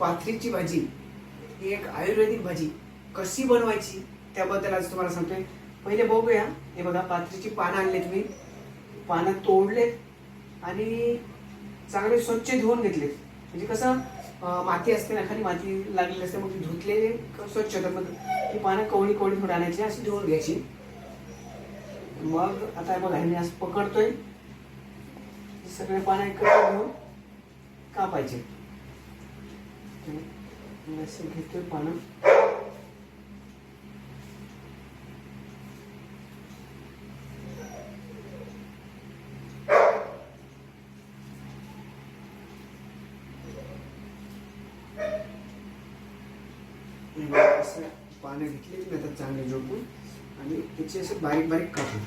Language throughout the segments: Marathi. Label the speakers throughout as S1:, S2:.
S1: पाथरीची भाजी ही एक आयुर्वेदिक भाजी. कशी बनवायची त्याबद्दल आज तुम्हाला सांगतोय. पहिले बघूया. हे बघा पाथरीची पानं आणले तुम्ही. पानं तोडलेत आणि चांगले स्वच्छ धुवून घेतलेत. म्हणजे कसं माती असते ना खाली माती लागलेली असते मग ती धुतलेले स्वच्छ होतात. मग ती पानं कवळी कवळी थोडी आणायची अशी धुवून घ्यायची. मग आता बघा मी असं पकडतोय. सगळे पानं एकत्र घेऊन कापायचे. मी असं घेतोय पानं हे बघा, असं पानं घेतली की आता चांगले जोडून आणि त्याचे असे बारीक बारीक कापून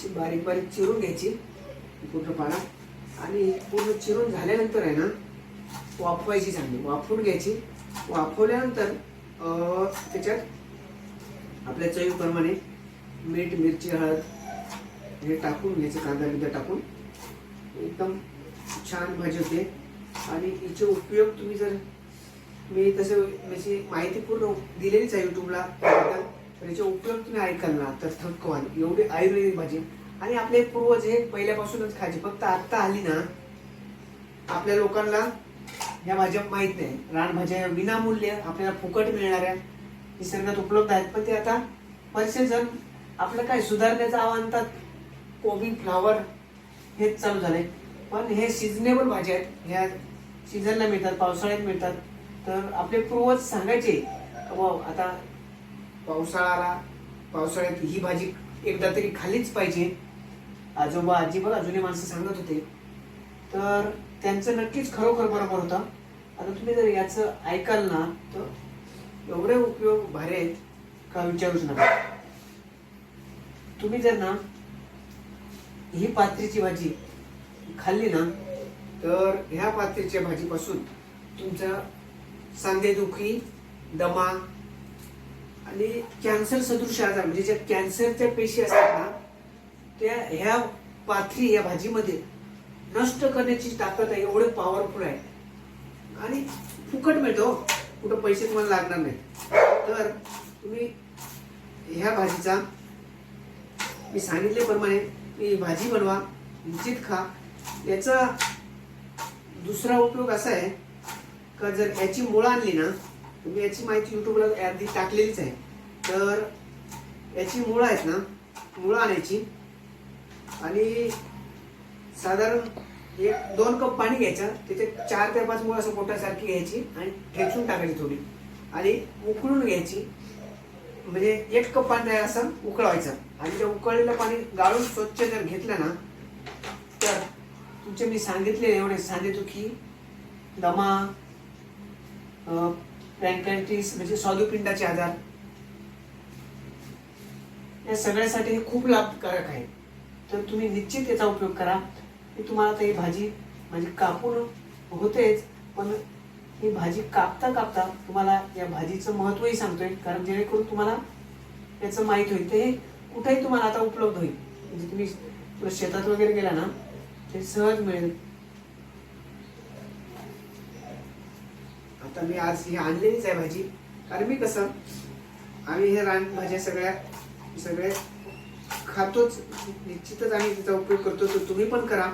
S1: अशी बारीक बारीक चिरून घ्यायची पूर्ण पाला आणि पूर्ण चिरून झाल्यानंतर आहे ना वाफवायची चांगली वाफवून घ्यायची. वाफवल्यानंतर त्याच्यात आपल्या चवीप्रमाणे मीठ मिरची हळद हे टाकून घ्यायचं कांदा बिंदा टाकून. एकदम छान भाजी होते. आणि हिचे उपयोग तुम्ही जर मी तसं म्हणजे माहिती पूर्ण दिलेलीच आहे यूट्यूबला तर याचे उपयोग तुम्ही ऐकाल ना तर थक्कवाल एवढी आयुर्वेदिक भाजी. आणि आपले पूर्वज हे पहिल्यापासूनच खायचे. फक्त आत्ता आली ना आपल्या लोकांना ह्या भाज्या माहीत नाही. रानभाज्या विनामूल्य आपल्याला फुकट मिळणाऱ्या निसर्गात उपलब्ध आहेत. पण ते आता बरेचसे जण आपलं काय सुधारण्याचं आव्हानतात कोबी फ्लावर हेच चालू झालंय. पण हे सिजनेबल भाज्या आहेत. ह्या सीझनला मिळतात पावसाळ्यात मिळतात. तर आपले पूर्वज सांगायचे का आता पावसाळा आला पावसाळ्यात ही भाजी एकदा तरी खाल्लीच पाहिजे. आजोबा आजी बघा जुने माणसं सांगत होते. तर त्यांचं नक्कीच खरोखर बरोबर होतं. आता तुम्ही जर याचं ऐकाल ना तर एवढे उपयोग भारी आहेत का विचारूच नका. तुम्ही जर ना ही पात्रीची भाजी खाल्ली ना तर ह्या पात्रीच्या भाजीपासून तुमचं सांधेदुखी दमा आणि कॅन्सर सदृश आजार म्हणजे ज्या कॅन्सरच्या पेशी असतात ना त्या ह्या पाथरी या भाजीमध्ये नष्ट करण्याची ताकद आहे एवढे पॉवरफुल आहे. आणि फुकट मिळतो हो. कुठं पैसे तुम्हाला लागणार नाही तर तुम्ही ह्या भाजीचा मी सांगितल्याप्रमाणे ही भाजी बनवा निश्चित खा. याचा दुसरा उपयोग असा आहे का जर याची मुळं आणली ना तुम्ही याची माहिती युट्यूबला आधी टाकलेलीच आहे. तर याची मुळं आहेत ना मुळं आणायची. आणि साधारण एक दोन कप पाणी घ्यायचं. त्याच्यात चार ते पाच मुळं असं पोटासारखी घ्यायची आणि ठेचून टाकायची थोडी. आणि उकळून घ्यायची. म्हणजे एक कप पाणी आहे असं उकळवायचं. आणि ते उकळलेलं पाणी गाळून स्वच्छ जर घेतलं ना तर तुमचे मी सांगितले एवढे. सांधेदुखी दमा ब्रँकायटिस म्हणजे स्वादुपिंडाचे आजार या सगळ्यासाठी हे खूप लाभकारक आहे. तर तुम्ही निश्चित याचा उपयोग करा. मी तुम्हाला तर ही भाजी म्हणजे कापून होतेच पण ही भाजी कापता कापता तुम्हाला या भाजीचं महत्त्वही सांगतोय. कारण जेणेकरून तुम्हाला याचं माहीत होईल. ते कुठेही तुम्हाला आता उपलब्ध होईल. म्हणजे तुम्ही शेतात वगैरे गेला ना ते सहज मिळेल. आता मी आज ही आणलेलीच आहे भाजी. कारण मी कसं आम्ही हे रान माझ्या सगळ्या सगळे खातोच. निश्चितच आम्ही त्याचा उपयोग करतो तर तुम्ही पण करा.